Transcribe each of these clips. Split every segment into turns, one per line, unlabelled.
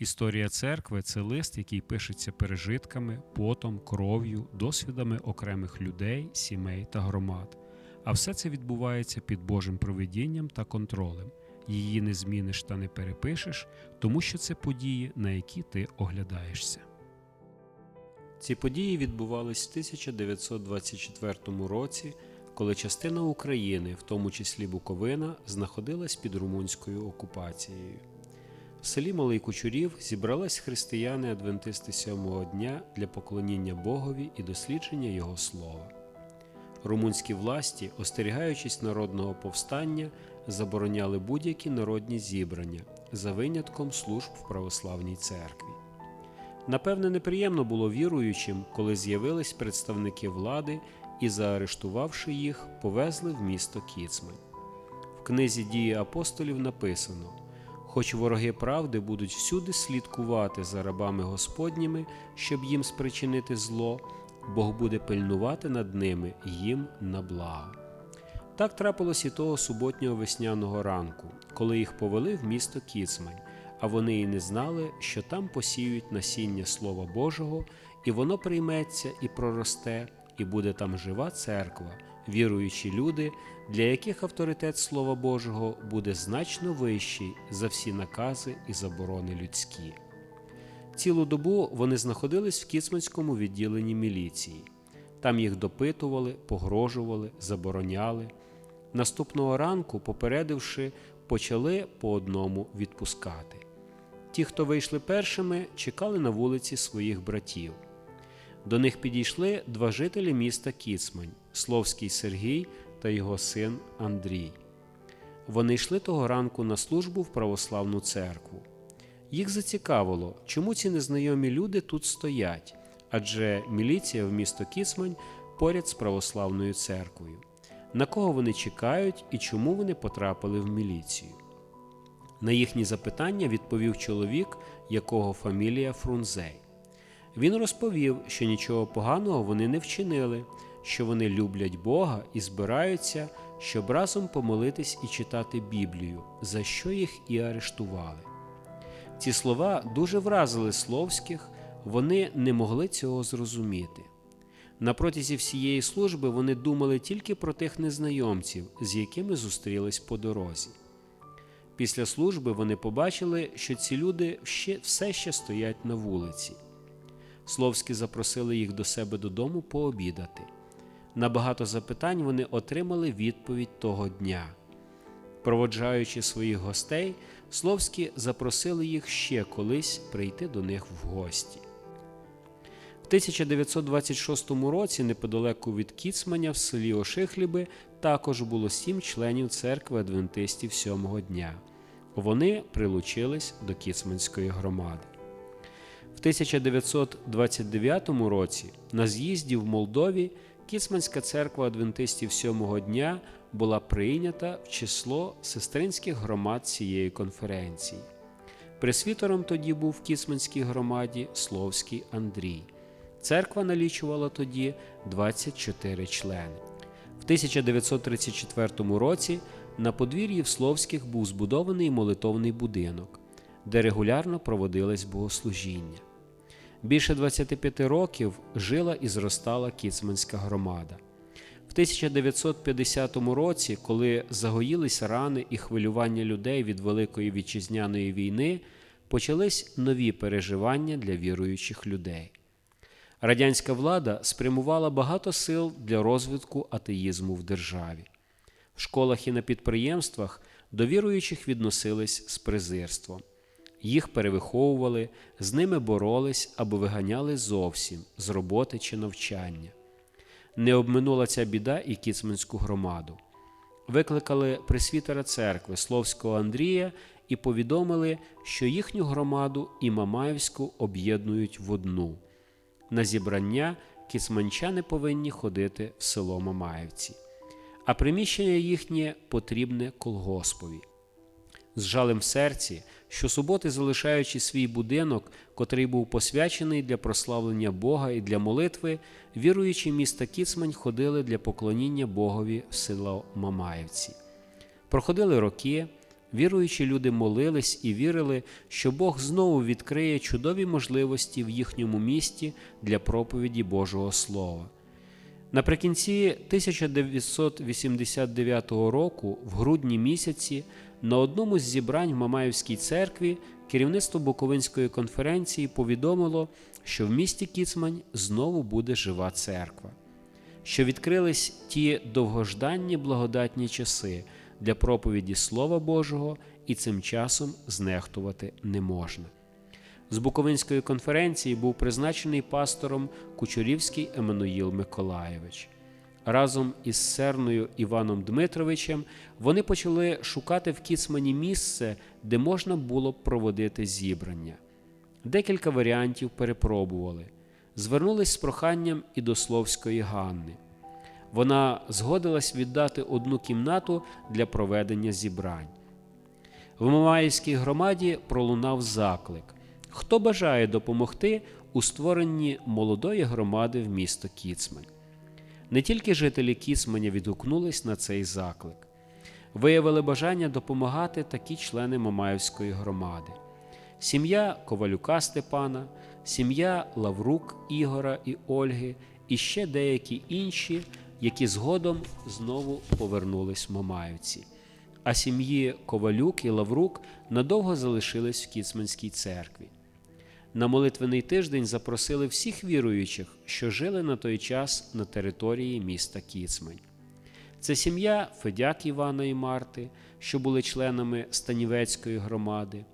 Історія церкви це лист, який пишеться пережитками, потом, кров'ю, досвідами окремих людей, сімей та громад. А все це відбувається під Божим провидінням та контролем. Її не зміниш та не перепишеш, тому що це події, на які ти оглядаєшся. Ці події відбувались в 1924 році, коли частина України, в тому числі Буковина, знаходилась під румунською окупацією. В селі Малий Кучурів зібрались християни-адвентисти сьомого дня для поклоніння Богові і дослідження Його слова. Румунські власті, остерігаючись народного повстання, забороняли будь-які народні зібрання за винятком служб в православній церкві. Напевне, неприємно було віруючим, коли з'явились представники влади і, заарештувавши їх, повезли в місто Кіцмань. В книзі дії апостолів написано: хоч вороги правди будуть всюди слідкувати за рабами Господніми, щоб їм спричинити зло, Бог буде пильнувати над ними їм на благо. Так трапилось і того суботнього весняного ранку, коли їх повели в місто Кіцмань, а вони й не знали, що там посіють насіння Слова Божого, і воно прийметься і проросте, і буде там жива церква, віруючі люди, для яких авторитет Слова Божого буде значно вищий за всі накази і заборони людські. Цілу добу вони знаходились в Кіцманському відділенні міліції. Там їх допитували, погрожували, забороняли. Наступного ранку, попередивши, почали по одному відпускати. Ті, хто вийшли першими, чекали на вулиці своїх братів. До них підійшли два жителі міста Кіцмань Словський Сергій та його син Андрій. Вони йшли того ранку на службу в православну церкву. Їх зацікавило, чому ці незнайомі люди тут стоять, адже міліція в місто Кіцмань поряд з православною церквою. На кого вони чекають і чому вони потрапили в міліцію? На їхні запитання відповів чоловік, якого фамілія Фрунзей. Він розповів, що нічого поганого вони не вчинили, що вони люблять Бога і збираються, щоб разом помолитись і читати Біблію, за що їх і арештували. Ці слова дуже вразили Словських, вони не могли цього зрозуміти. На протязі всієї служби вони думали тільки про тих незнайомців, з якими зустрілись по дорозі. Після служби вони побачили, що ці люди ще, все ще стоять на вулиці. Словські запросили їх до себе додому пообідати. На багато запитань вони отримали відповідь того дня. Проводжаючи своїх гостей, Словські запросили їх ще колись прийти до них в гості. В 1926 році, неподалеку від Кіцманя, в селі Ошихліби, також було сім членів церкви адвентистів сьомого дня. Вони прилучились до Кіцманської громади. В 1929 році на з'їзді в Молдові Кіцманська церква адвентистів сьомого дня була прийнята в число сестринських громад цієї конференції. Пресвітером тоді був в Кіцманській громаді Словський Андрій. Церква налічувала тоді 24 члени. В 1934 році на подвір'ї в Словських був збудований молитовний будинок, де регулярно проводились богослужіння. Більше 25 років жила і зростала Кіцманська громада. В 1950 році, коли загоїлись рани і хвилювання людей від Великої вітчизняної війни, почались нові переживання для віруючих людей. Радянська влада спрямувала багато сил для розвитку атеїзму в державі. В школах і на підприємствах до віруючих відносились з презирством. Їх перевиховували, з ними боролись або виганяли зовсім з роботи чи навчання. Не обминула ця біда і Кіцманську громаду. Викликали присвітера церкви Словського Андрія і повідомили, що їхню громаду і Мамаївську об'єднують в одну. На зібрання кіцманчани повинні ходити в село Мамаївці, а приміщення їхнє потрібне колгоспові. З жалем в серці, щосуботи залишаючи свій будинок, котрий був посвячений для прославлення Бога і для молитви, віруючі міста Кіцмань ходили для поклоніння Богові в село Мамаївці. Проходили роки, Віруючі люди молились і вірили, що Бог знову відкриє чудові можливості в їхньому місті для проповіді Божого Слова. Наприкінці 1989 року, в грудні місяці, на одному з зібрань в Мамаївській церкві керівництво Буковинської конференції повідомило, що в місті Кіцмань знову буде жива церква, що відкрились ті довгожданні благодатні часи для проповіді Слова Божого, і цим часом знехтувати не можна. З Буковинської конференції був призначений пастором Кучурівський Еммануїл Миколаєвич. Разом із Серною Іваном Дмитровичем вони почали шукати в Кіцмані місце, де можна було проводити зібрання. Декілька варіантів перепробували. Звернулись з проханням і до Словської Ганни. Вона згодилась віддати одну кімнату для проведення зібрань. В Мамаївській громаді пролунав заклик. Хто бажає допомогти у створенні молодої громади в місто Кіцмань? Не тільки жителі Кіцманя відгукнулись на цей заклик, виявили бажання допомагати такі члени Мамаївської громади: сім'я Ковалюка Степана, сім'я Лаврук Ігора і Ольги, і ще деякі інші, які згодом знову повернулись в Мамаївці. А сім'ї Ковалюк і Лаврук надовго залишились в Кіцманській церкві. На молитвений тиждень запросили всіх віруючих, що жили на той час на території міста Кіцмань. Це сім'я Федяк Івана і Марти, що були членами Станівецької громади,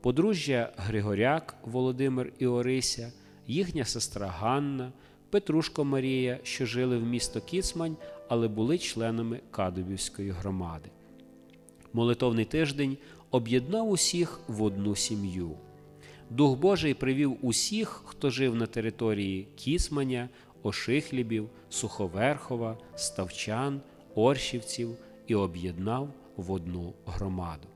подружжя Григоряк Володимир і Орися, їхня сестра Ганна, Петрушко Марія, що жили в місто Кіцмань, але були членами Кадубівської громади. Молитовний тиждень об'єднав усіх в одну сім'ю. Дух Божий привів усіх, хто жив на території Кісманя, Ошихлібів, Суховерхова, Ставчан, Оршівців і об'єднав в одну громаду.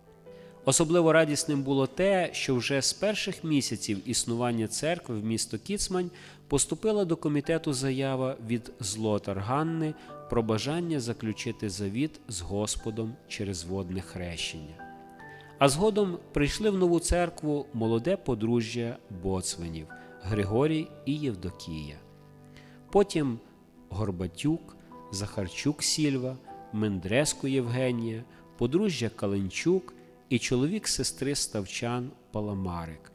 Особливо радісним було те, що вже з перших місяців існування церкви в місто Кіцмань поступила до комітету заява від Злотар Ганни про бажання заключити завіт з Господом через водне хрещення. А згодом прийшли в нову церкву молоде подружжя боцвинів Григорій і Євдокія. Потім Горбатюк, Захарчук Сільва, Мендреско Євгенія, подружжя Каленчук і чоловік сестри Ставчан Паламарик.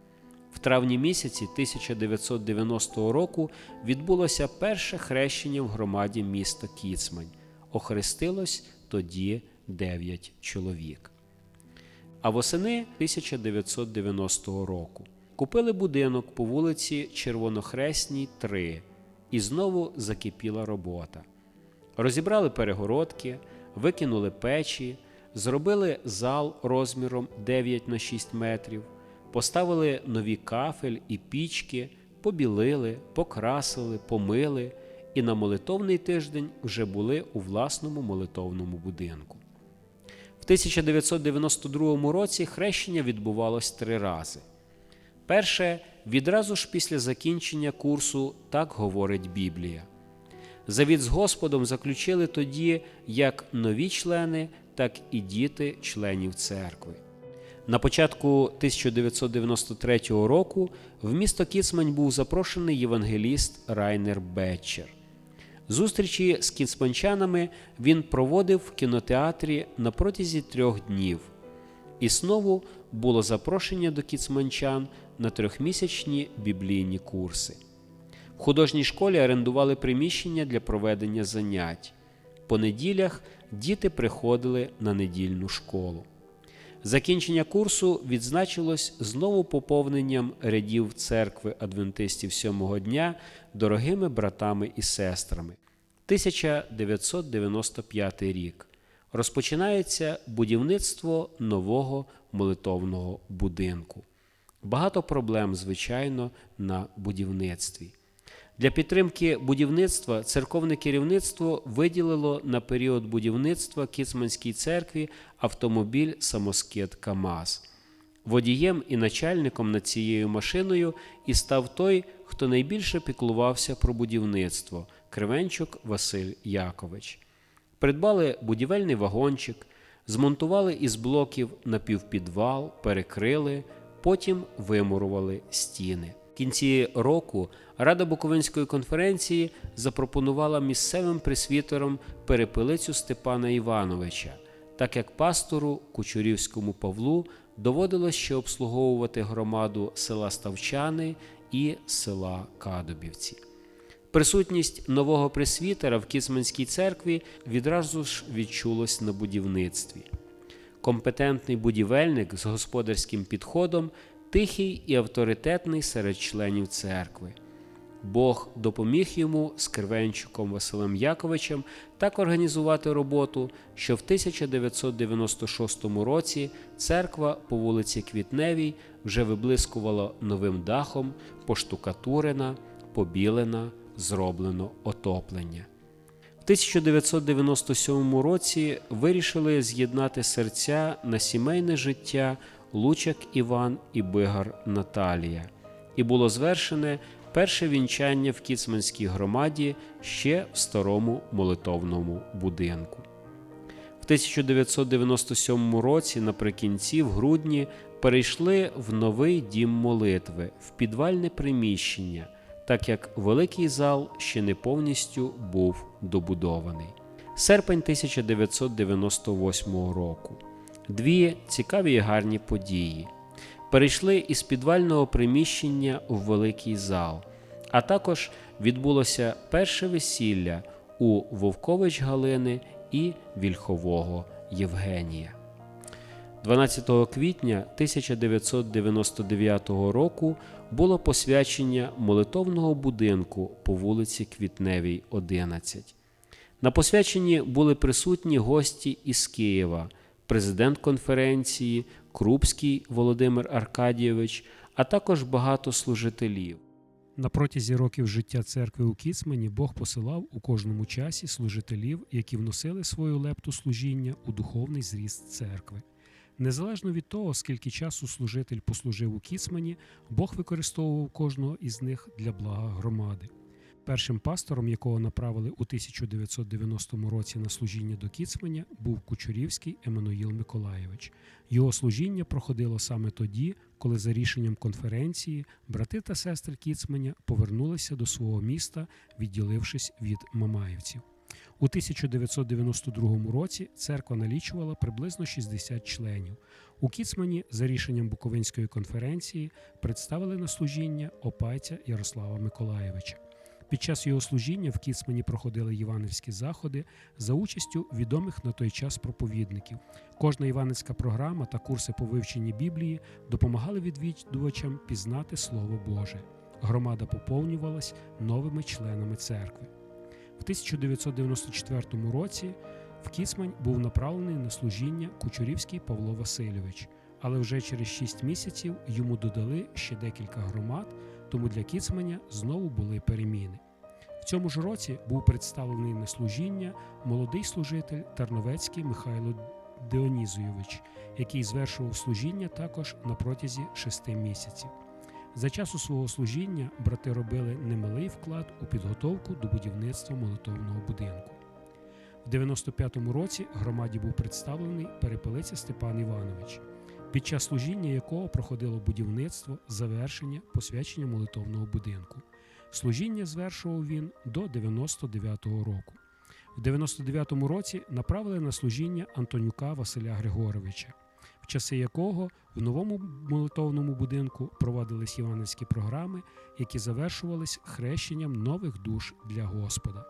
В травні місяці 1990 року відбулося перше хрещення в громаді міста Кіцмань. Охрестилось тоді дев'ять чоловік. А восени 1990 року купили будинок по вулиці Червонохресній, 3, і знову закипіла робота. Розібрали перегородки, викинули печі, зробили зал розміром 9 на 6 метрів, поставили нові кафель і пічки, побілили, покрасили, помили і на молитовний тиждень вже були у власному молитовному будинку. В 1992 році хрещення відбувалось три рази. Перше відразу ж після закінчення курсу Так говорить Біблія. Завіт з Господом заключили тоді як нові члени, так і діти членів церкви. На початку 1993 року в місто Кіцмань був запрошений євангеліст Райнер Бетчер. Зустрічі з кіцманчанами він проводив в кінотеатрі на протязі трьох днів. І знову було запрошення до кіцманчан на трьохмісячні біблійні курси. В художній школі орендували приміщення для проведення занять. По неділях діти приходили на недільну школу. Закінчення курсу відзначилось знову поповненням рядів церкви адвентистів сьомого дня дорогими братами і сестрами. 1995 рік розпочинається будівництво нового молитовного будинку. Багато проблем, звичайно, на будівництві. Для підтримки будівництва церковне керівництво виділило на період будівництва Кіцманській церкві автомобіль самоскид КАМАЗ. Водієм і начальником над цією машиною і став той, хто найбільше піклувався про будівництво Кривенчук Василь Якович. Придбали будівельний вагончик, Змонтували із блоків напівпідвал, перекрили, потім вимурували стіни. Кінці року Рада Буковинської конференції запропонувала місцевим пресвітерам перепилицю Степана Івановича, так як пастору Кучурівському Павлу доводилось ще обслуговувати громаду села Ставчани і села Кадобівці. Присутність нового пресвітера в Кіцманській церкві відразу ж відчулось на будівництві. Компетентний будівельник з господарським підходом, тихий і авторитетний серед членів церкви. Бог допоміг йому з Кривенчуком Василем Яковичем так організувати роботу, що в 1996 році церква по вулиці Квітневій вже виблискувала новим дахом, поштукатурена, побілена, зроблено отоплення. В 1997 році вирішили з'єднати серця на сімейне життя Лучак Іван і Бигар Наталія, і було звершене перше вінчання в Кіцманській громаді ще в старому молитовному будинку. В 1997 році, наприкінці, в грудні, перейшли в новий дім молитви, в підвальне приміщення, так як великий зал ще не повністю був добудований. Серпень 1998 року. Дві цікаві і гарні події. Перейшли із підвального приміщення в великий зал, а також відбулося перше весілля у Вовкович Галини і Вільхового Євгенія. 12 квітня 1999 року було посвячення молитовного будинку по вулиці Квітневій, 11. На посвяченні були присутні гості із Києва, президент конференції, Крупський Володимир Аркадійович, а також багато служителів. На протязі років життя церкви у Кіцмані Бог посилав у кожному часі служителів, які вносили свою лепту служіння у духовний зріст церкви. Незалежно від того, скільки часу служитель послужив у Кіцмані, Бог використовував кожного із них для блага громади. Першим пастором, якого направили у 1990 році на служіння до Кіцманя, був Кучурівський Еммануїл Миколаєвич. Його служіння проходило саме тоді, коли за рішенням конференції брати та сестри Кіцманя повернулися до свого міста, відділившись від Мамаївців. У 1992 році церква налічувала приблизно 60 членів. У Кіцмані за рішенням Буковинської конференції представили на служіння опайця Ярослава Миколаєвича. Під час його служіння в Кіцмані проходили євангельські заходи за участю відомих на той час проповідників. Кожна іванівська програма та курси по вивченні Біблії допомагали відвідувачам пізнати Слово Боже. Громада поповнювалась новими членами церкви. В 1994 році в Кіцмань був направлений на служіння Кучурівський Павло Васильович, але вже через 6 місяців йому додали ще декілька громад, тому для Кіцманя знову були переміни. В цьому ж році був представлений на служіння молодий служитель Тарновецький Михайло Деонізойович, який звершував служіння також на протязі шести місяців. За часу свого служіння брати робили немалий вклад у підготовку до будівництва молитовного будинку. В 95-му році громаді був представлений перепелиця Степан Іванович, під час служіння якого проходило будівництво, завершення, посвячення молитовного будинку. Служіння звершував він до 99-го року. В 99-му році направили на служіння Антонюка Василя Григоровича, в часи якого в новому молитовному будинку проводились іванівські програми, які завершувались хрещенням нових душ для Господа.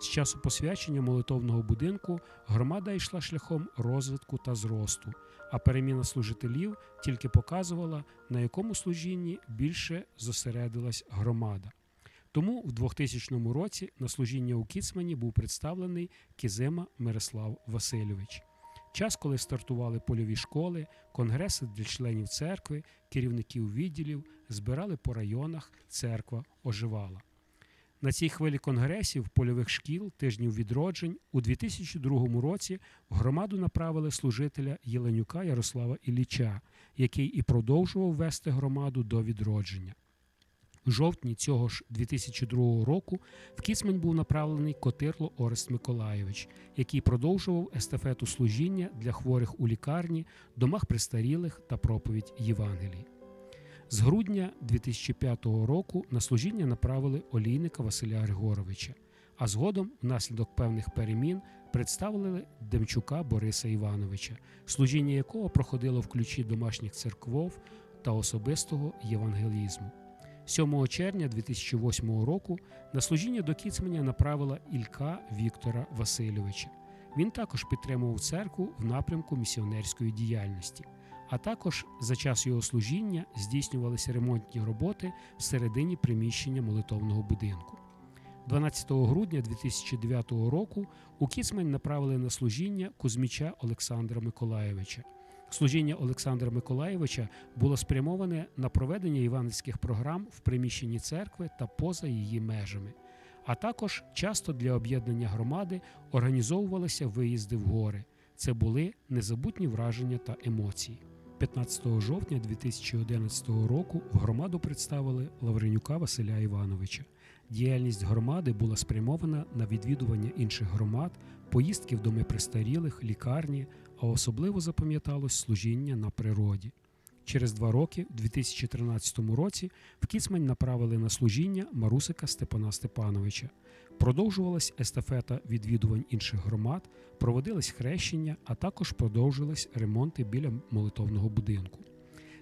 З часу посвячення молитовного будинку громада йшла шляхом розвитку та зросту, а переміна служителів тільки показувала, на якому служінні більше зосередилась громада. Тому в 2000 році на служіння у Кіцмані був представлений Кізима Мирослав Васильович. Час, коли стартували польові школи, конгреси для членів церкви, керівників відділів, збирали по районах, церква оживала. На цій хвилі конгресів, польових шкіл, тижнів відроджень у 2002 році в громаду направили служителя Єленюка Ярослава Ілліча, який і продовжував вести громаду до відродження. В жовтні цього ж 2002 року в Кіцмань був направлений Котирло Орест Миколайович, який продовжував естафету служіння для хворих у лікарні, домах престарілих та проповідь Євангелії. З грудня 2005 року на служіння направили олійника Василя Григоровича, а згодом, внаслідок певних перемін, представили Демчука Бориса Івановича, служіння якого проходило в ключі домашніх церквов та особистого євангелізму. 7 червня 2008 року на служіння до Кіцманя направила Ілька Віктора Васильовича. Він також підтримував церкву в напрямку місіонерської діяльності. А також за час його служіння здійснювалися ремонтні роботи всередині приміщення молитовного будинку. 12 грудня 2009 року у Кіцмань направили на служіння Кузьміча Олександра Миколаєвича. Служіння Олександра Миколаєвича було спрямоване на проведення івангельських програм в приміщенні церкви та поза її межами. А також часто для об'єднання громади організовувалися виїзди в гори. Це були незабутні враження та емоції. 15 жовтня 2011 року в громаду представили Лавренюка Василя Івановича. Діяльність громади була спрямована на відвідування інших громад, поїздки в доми престарілих, лікарні, а особливо запам'яталось служіння на природі. Через два роки, в 2013 році, в Кіцмань направили на служіння Марусика Степана Степановича. Продовжувалась естафета відвідувань інших громад, проводились хрещення, а також продовжились ремонти біля молитовного будинку.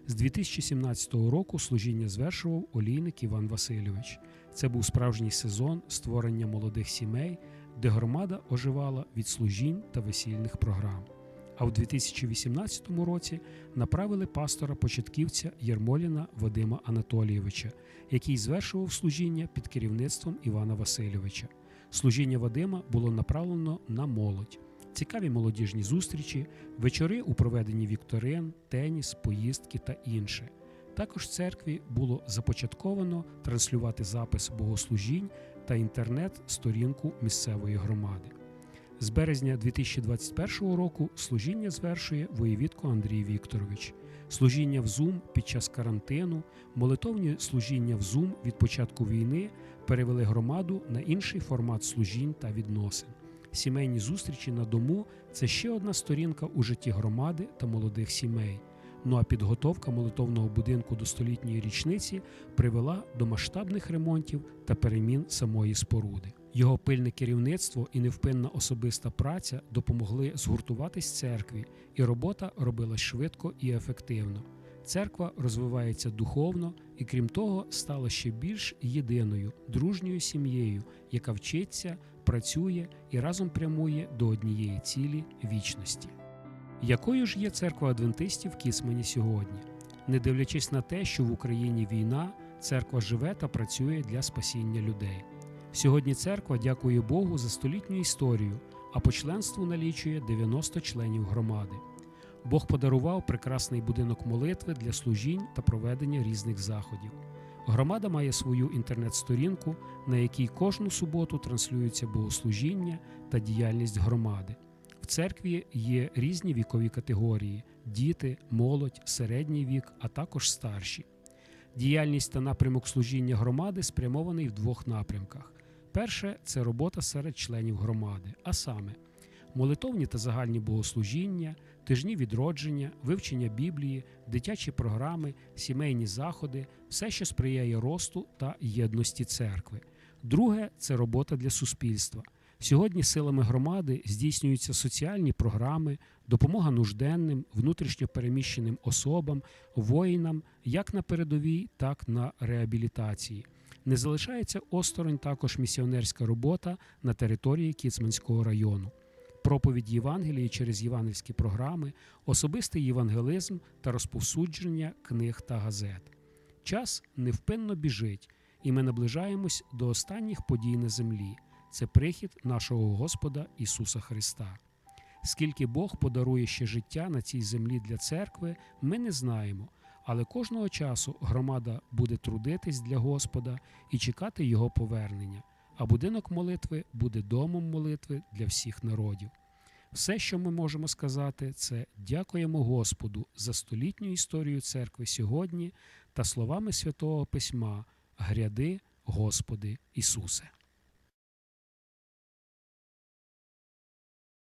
З 2017 року служіння звершував олійник Іван Васильович. Це був справжній сезон створення молодих сімей, де громада оживала від служінь та весільних програм. А в 2018 році направили пастора початківця Єрмоліна Вадима Анатолійовича, який звершував служіння під керівництвом Івана Васильовича. Служіння Вадима було направлено на молодь. Цікаві молодіжні зустрічі, вечори у проведенні вікторин, теніс, поїздки та інше. Також в церкві було започатковано транслювати запис богослужінь та інтернет-сторінку місцевої громади. З березня 2021 року служіння звершує воєвідко Андрій Вікторович. Служіння в Zoom під час карантину, молитовні служіння в Zoom від початку війни перевели громаду на інший формат служінь та відносин. Сімейні зустрічі на дому це ще одна сторінка у житті громади та молодих сімей. Ну а підготовка молитовного будинку до столітньої річниці привела до масштабних ремонтів та перемін самої споруди. Його пильне керівництво і невпинна особиста праця допомогли згуртуватись церкві, і робота робилась швидко і ефективно. Церква розвивається духовно і, крім того, стала ще більш єдиною, дружньою сім'єю, яка вчиться, працює і разом прямує до однієї цілі вічності. Якою ж є церква адвентистів в Кісмані сьогодні? Не дивлячись на те, що в Україні війна, церква живе та працює для спасіння людей. Сьогодні церква дякує Богу за столітню історію, а по членству налічує 90 членів громади. Бог подарував прекрасний будинок молитви для служінь та проведення різних заходів. Громада має свою інтернет-сторінку, на якій кожну суботу транслюються богослужіння та діяльність громади. В церкві є різні вікові категорії: діти, молодь, середній вік, а також старші. Діяльність та напрямок служіння громади спрямований в двох напрямках. Перше це робота серед членів громади, а саме молитовні та загальні богослужіння, тижні відродження, вивчення Біблії, дитячі програми, сімейні заходи, все, що сприяє росту та єдності церкви. Друге це робота для суспільства. Сьогодні силами громади здійснюються соціальні програми, допомога нужденним, внутрішньо переміщеним особам, воїнам як на передовій, так і на реабілітації. Не залишається осторонь також місіонерська робота на території Кіцманського району. Проповідь Євангелії через євангельські програми, особистий євангелизм та розповсюдження книг та газет. Час невпинно біжить, і ми наближаємось до останніх подій на землі. Це прихід нашого Господа Ісуса Христа. Скільки Бог подарує ще життя на цій землі для церкви, ми не знаємо, але кожного часу громада буде трудитись для Господа і чекати Його повернення, а будинок молитви буде домом молитви для всіх народів. Все, що ми можемо сказати, це дякуємо Господу за столітню історію церкви сьогодні та словами Святого Письма. Гряди, Господи Ісусе.